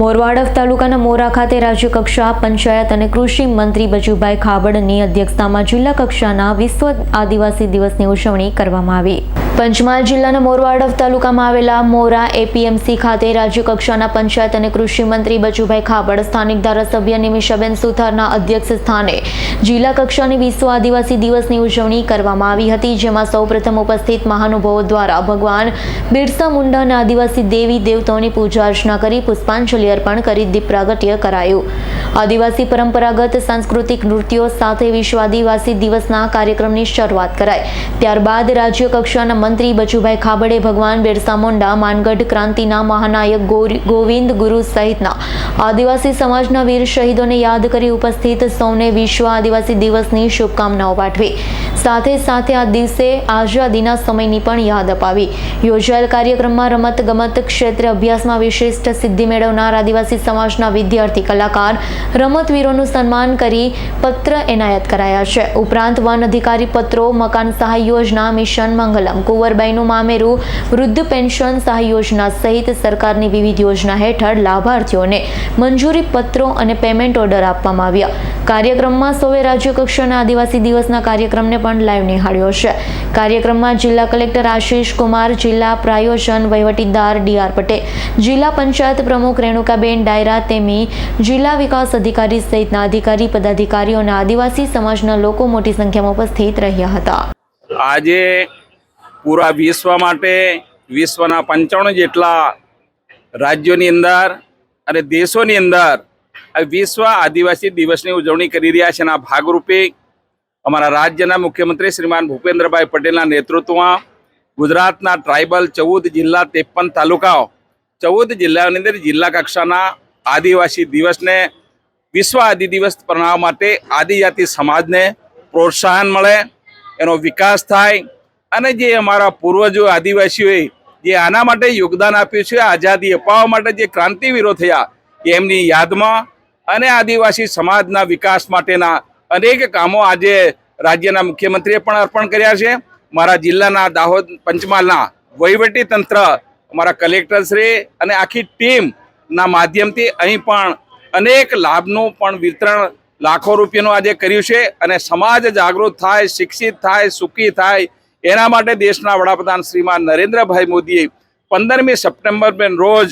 મોરવાડફ તાલુકાના મોરા ખાતે રાજ્ય કક્ષા, પંચાયત અને કૃષિ મંત્રી બચુભાઈ ખાબડની અધ્યક્ષતામાં જિલ્લા કક્ષાના વિશ્વ આદિવાસી દિવસની ઉજવણી કરવામાં આવી. પંચમહાલ જિલ્લાના મોરવાડફ તાલુકામાં આવેલા મોરા એપીએમસી ખાતે રાજ્ય કક્ષાના પંચાયત અને કૃષિ મંત્રી બચુભાઈ ખાબડ સ્થાનિક ધારાસભ્ય નિમિષાબેન સુથારના અધ્યક્ષ સ્થાને જિલ્લા કક્ષાની વિશ્વ આદિવાસી દિવસની ઉજવણી કરવામાં આવી હતી, જેમાં સૌપ્રથમ ઉપસ્થિત મહાનુભાવો દ્વારા ભગવાન બિરસા મુંડા અને આદિવાસી દેવી દેવતાઓની પૂજા અર્ચના કરી, પુષ્પાંજલિ અર્પણ કરી દીપ કરાયું. આદિવાસી પરંપરાગત સાંસ્કૃતિક નૃત્યો સાથે વિશ્વ આદિવાસી દિવસના કાર્યક્રમની શરૂઆત કરાઈ. ત્યારબાદ રાજ્ય કક્ષાના મંત્રી બચુભાઈ ખાબડે, ભગવાન બિરસા મુંડા, માનગઢ ક્રાંતિના મહાનાયક ગોવિંદ ગુરુ સહિતના આદિવાસી સમાજના વીર શહીદોને યાદ કરી ઉપસ્થિત સૌને વિશ્વ આદિવાસી દિવસની શુભકામનાઓ પાઠવી. સાથે સાથે આ દિવસે આઝાદીના સમયની પણ યાદ અપાવી. યોજાયેલ કાર્યક્રમમાં રમત ગમત ક્ષેત્રે અભ્યાસમાં વિશિષ્ટ સિદ્ધિ મેળવનાર આદિવાસી સમાજના વિદ્યાર્થી કલાકાર રમતવીરોનું સન્માન કરી પત્ર એનાયત કરાયા છે. ઉપરાંત વન અધિકારી પત્રો, મકાન સહાય યોજના, મિશન મંગલમ, કુંવરબાઈનું મામેરું, વૃદ્ધ પેન્શન સહાય યોજના સહિત સરકારની વિવિધ યોજના હેઠળ લાભાર્થીઓને મંજૂરી પત્રો અને પેમેન્ટ ઓર્ડર આપવામાં આવ્યા. કાર્યક્રમમાં સૌએ રાજ્ય કક્ષાના આદિવાસી દિવસના કાર્યક્રમને પણ લાઈવ નિહાળ્યો છે. કાર્યક્રમમાં જિલ્લા કલેક્ટર આશીષ કુમાર, જિલ્લા પ્રાયોજન વહીવટીદાર ડીઆર પટેલ, જિલ્લા પંચાયત પ્રમુખ રેણુકાબેન ડાયરા તેમી જિલ્લા વિકાસ અધિકારી સહિતના અધિકારી, પદાધિકારીઓ અને આદિવાસી સમાજના લોકો મોટી સંખ્યામાં ઉપસ્થિત રહ્યા હતા. આજે પૂરા વિશ્વ માટે વિશ્વના પંચાણું જેટલા રાજ્યોની અંદર અને દેશોની અંદર વિશ્વ આદિવાસી દિવસની ઉજવણી કરી રહ્યા છે એના ભાગરૂપે અમારા રાજ્યના મુખ્યમંત્રી શ્રીમાન ભૂપેન્દ્રભાઈ પટેલના નેતૃત્વમાં ગુજરાતના ટ્રાઇબલ ચૌદ જિલ્લા ત્રેપન તાલુકાઓ ચૌદ જિલ્લાઓની અંદર જિલ્લા કક્ષાના આદિવાસી દિવસને વિશ્વ આદિ દિવસ મનાવવા માટે આદિજાતિ સમાજને પ્રોત્સાહન મળે, એનો વિકાસ થાય અને જે અમારા પૂર્વજો આદિવાસીઓએ જે આના માટે યોગદાન આપ્યું છે, આઝાદી અપાવવા માટે જે ક્રાંતિવીરો થયા એમની યાદમાં અને આદિવાસી સમાજના વિકાસ માટેના અનેક કામો આજે રાજ્યના મુખ્યમંત્રીએ પણ અર્પણ કર્યા છે. મારા જિલ્લાના દાહોદ પંચમહાલના વહીવટી તંત્ર અમારા કલેક્ટરશ્રી અને આખી ટીમના માધ્યમથી અહીં પણ અનેક લાભનું પણ વિતરણ લાખો રૂપિયાનું આજે કર્યું છે અને સમાજ જાગૃત થાય, શિક્ષિત થાય, સુખી થાય એના માટે દેશના વડાપ્રધાન શ્રીમાન નરેન્દ્રભાઈ મોદીએ પંદરમી સપ્ટેમ્બર રોજ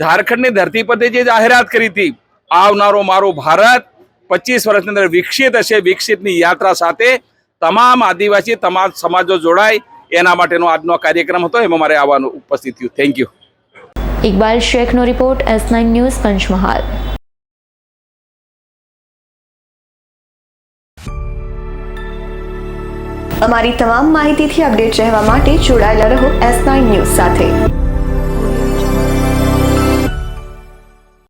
ઝારખંડની ધરતી પરથી જે જાહેરાત કરી હતી, આવનારો મારું ભારત પચીસ વર્ષની અંદર વિકસિત હશે. વિકસિતની યાત્રા સાથે તમામ આદિવાસી, તમામ સમાજો જોડાય. એના માટેનો આજનો કાર્યક્રમ હતો. એમાં મારે આવવાનું ઉપસ્થિત થયું. Thank you Iqbal શેખનો report S nine news Panchmahal. અમારી તમામ માહિતીથી અપડેટ રહેવા માટે જોડાયેલા રહો એસ નાઇન ન્યૂઝ સાથે.